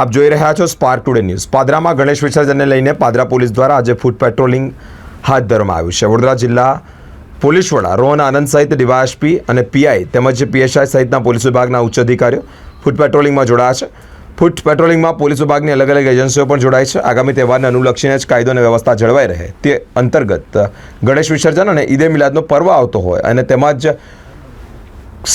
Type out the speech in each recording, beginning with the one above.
આપ જોઈ રહ્યા છો સ્પાર્ક ટુડે ન્યૂઝ પાદરામાં ગણેશ વિસર્જનને લઈને પાદરા પોલીસ દ્વારા આજે ફૂટ પેટ્રોલિંગ હાથ ધરવામાં આવ્યું છે. વડોદરા જિલ્લા પોલીસ વડા રોહન આનંદ સહિત ડીવાયએસપી અને પીઆઈ તેમજ પીએસઆઈ સહિતના પોલીસ વિભાગના ઉચ્ચ અધિકારીઓ ફૂટ પેટ્રોલિંગમાં જોડાયા છે. ફૂટ પેટ્રોલિંગમાં પોલીસ વિભાગની અલગ અલગ એજન્સીઓ પણ જોડાય છે. આગામી તહેવારને અનુલક્ષીને જ કાયદો અને વ્યવસ્થા જળવાઈ રહે તે અંતર્ગત ગણેશ વિસર્જન અને ઈદે મિલાદનો પર્વ આવતો હોય અને તેમાં જ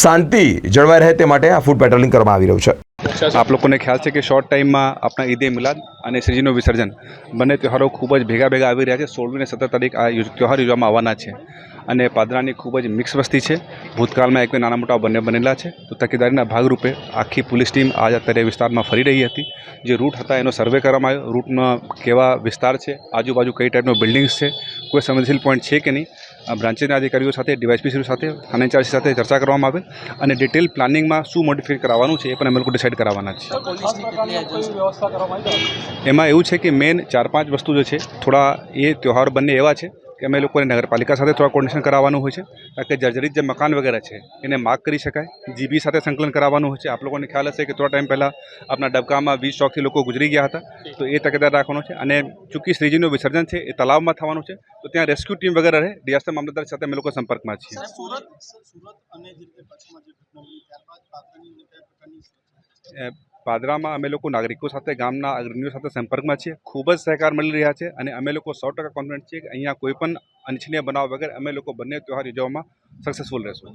શાંતિ જળવાઈ રહે તે માટે આ ફૂટ પેટ્રોલિંગ કરવામાં આવી રહ્યું છે. આપ લોકોને ખ્યાલ છે કે શોર્ટ ટાઈમમાં આપણા ઈદે મિલાદ અને શ્રીજીનું વિસર્જન. બંને તહેવારો ખૂબ જ ભેગા ભેગા આવી રહ્યા છે. સોળમી અને સત્તર તારીખ આ તહેવાર યોજવામાં આવવાના છે. અને પાદરાની ખૂબ જ મિક્સ વસ્તી છે. ભૂતકાળમાં એક નાના મોટા બંને બનેલા છે. તો તકેદારીના ભાગરૂપે આખી પોલીસ ટીમ આજ અત્યારે વિસ્તારમાં ફરી રહી હતી. જે રૂટ હતા એનો સર્વે કરવામાં આવ્યો. રૂટમાં કેવા વિસ્તાર છે? આજુબાજુ કઈ ટાઈપનો બિલ્ડિંગ્સ છે? કોઈ સંવેદનશીલ પોઈન્ટ છે કે નહીં? આ બ્રાન્ચના અધિકારીઓ સાથે ડીવાયસપી સાથે થાના ઇન્ચાર્જ સાથે ચર્ચા કરવામાં આવે અને ડિટેલ પ્લાનિંગમાં શું મોડિફાઈ કરાવવાનું છે એ પણ અમે લોકો ડિસાઇડ કરાવવાના છે એમાં એવું છે કે મેન ચાર પાંચ વસ્તુ જે છે થોડા એ તહેવાર બંને એવા છે કે અમે લોકોને નગરપાલિકા સાથે થોડા કોર્ડિનેશન કરાવવાનું હોય છે. કારણ કે જર્જરિત જે મકાન વગેરે છે એને માર્ક કરી શકાય. જીબી સાથે સંકલન કરાવવાનું હોય છે. આપ લોકોને ખ્યાલ હશે કે થોડા ટાઈમ પહેલાં આપણા ડબકામાં વીસ ચોકથી લોકો ગુજરી ગયા હતા. તો એ તકેદાર રાખવાનો છે અને ચૂંકી શ્રીજીનું વિસર્જન છે એ તલાવમાં થવાનું છે. તો ત્યાં રેસ્ક્યુ ટીમ વગેરે રહે. ડિઝાસ્ટર મામલતદાર સાથે અમે લોકો સંપર્કમાં છીએ. સર સુરત સુરત અને જે પાદરામાં અમે લોકો નાગરિકો સાથે, ગામના અગ્રણીઓ સાથે સંપર્કમાં છીએ. ખૂબ જ સહકાર મળી રહ્યા છે અને અમે લોકો સો ટકા કોન્ફિડન્ટ છીએ કે અહીંયા કોઈ પણ અનિચ્છનીય બનાવ વગર અમે લોકો બંને તહેવાર યોજવામાં સક્સેસફુલ રહેશું.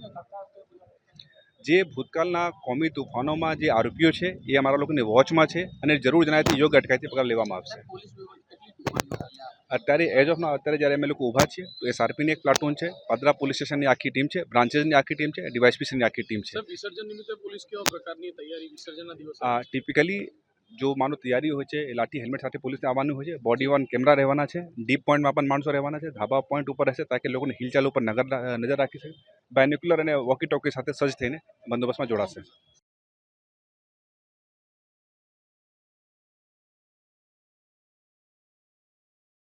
જે ભૂતકાળના કોમી તુફાનોમાં જે આરોપીઓ છે એ અમારા લોકોની વોચમાં છે અને જરૂર જણાય તો યોગ્ય અટકાયતી પગલાં લેવામાં આવશે પોલીસ વિભાગ કેટલી ટૂંકમાં અહીંયા અત્યારે એજ ઓફ ના અત્યારે જ્યારે અમે લોકો ઊભા છીએ તો એ સારપીની એક પ્લાટૂન છે પાદરા પોલીસ સ્ટેશનની આખી ટીમ છે બ્રાન્ચેસની આખી ટીમ છે ડીવાયસપીસીની આખી ટીમ છે. સર વિસર્જન નિમિત્તે પોલીસ કેવા પ્રકારની તૈયારી વિસર્જનના દિવસે? આ ટિપિકલી જો માનો તૈયારી હોય છે એ લાઠી હેલ્મેટ સાથે પોલીસને આવવાનું હોય છે બોડી વન કેમેરા રહેવાના છે ડીપ પોઈન્ટમાં પણ માણસો રહેવાના છે ધાબા પોઈન્ટ ઉપર રહેશે તાકે લોકોને હિલચાલ ઉપર નગર નજર રાખી શકે બાયન્યુક્યુલર અને વોકી ટોકી સાથે સજ્જ થઈને બંદોબસ્તમાં જોડાશે.